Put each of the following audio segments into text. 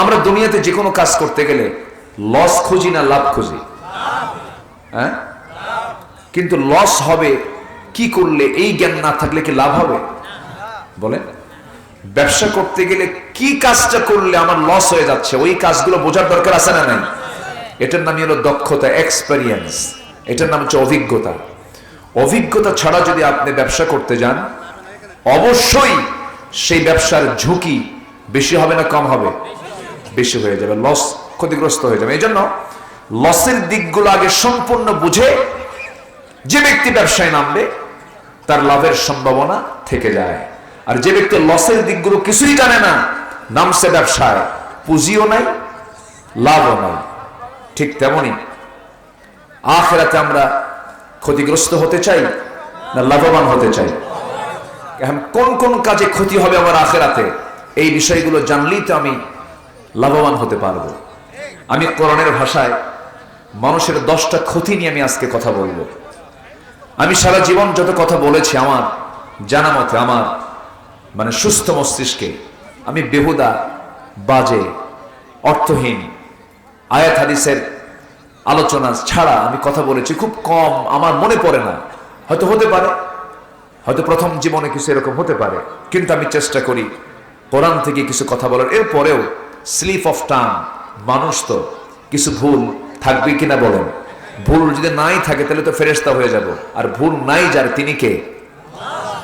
আমরা দুনিয়াতে যে কোনো কাজ করতে গেলে লস খুঁজি না লাভ খুঁজি। হ্যাঁ? কিন্তু লস হবে কি করলে, এই জ্ঞান না থাকলে কি লাভ হবে? বলেন। ব্যবসা করতে গেলে কি কাজটা করলে আমার লস হয়ে যাচ্ছে, ওই কাজগুলো বোঝার দরকার আছে না নাই? এটার নামই হলো দক্ষতা এক্সপেরিয়েন্স এটার নাম হচ্ছে অভিজ্ঞতা। অভিজ্ঞতা ছাড়া যদি আপনি ব্যবসা করতে যান, অবশ্যই সেই ব্যবসার ঝুঁকি বেশি হবে না কম হবে। বেশি হয়ে যাবে লস ক্ষতিগ্রস্ত হয়ে যাবে। এই জন্য লসের দিকগুলো আগে সম্পূর্ণ বুঝে যে ব্যক্তি ব্যবসায় নামবে, তার লাভের সম্ভাবনা থেকে যায়। আর যে ব্যক্তি লসের দিকগুলো কিছুই জানে না, নামছে ব্যবসায়, পুঁজিও নাই, লাভও নাই। ঠিক তেমনি আখেরাতে আমরা ক্ষতিগ্রস্ত হতে চাই না লাভবান হতে চাই? এখন কোন কোন কাজে ক্ষতি হবে আমার আখেরাতে? এই বিষয়গুলো জানলেই তো আমি লাভবান হতে পারব। আমি কোরআনের ভাষায় মানুষের দশটা ক্ষতি নিয়ে আমি আজকে কথা বলব। আমি সারা জীবন যত কথা বলেছি আমার, জানা মতে আমার মানে সুস্থ মস্তিষ্কে, আমি বেহুদা, বাজে, অর্থহীন, আয়াত হাদিসের আলোচনা ছাড়া আমি কথা বলেছি খুব কম, আমার মনে পড়ে না। হয়তো হতে পারে। হয়তো প্রথম জীবনে কিছু এরকম হতে পারে। কিন্তু আমি চেষ্টা করি কোরআন থেকে কিছু কথা বলার। এরপরেও স্লিপ অফ টাং। মানুষ তো, কিছু ভুল থাকবে কিনা বলেন। ভুল যদি নাই থাকে, তাহলে তো ফেরেস্তা হয়ে যাব। আর ভুল নাই যার, তিনি কে?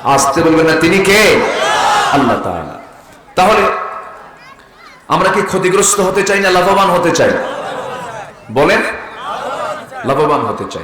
আসতে বলবেন না, তিনি কে? আল্লাহ তাহলে, আমরা কি ক্ষতিগ্রস্ত হতে চাই না লাভবান হতে চাই? বলেন, লাভবান হতে চাই।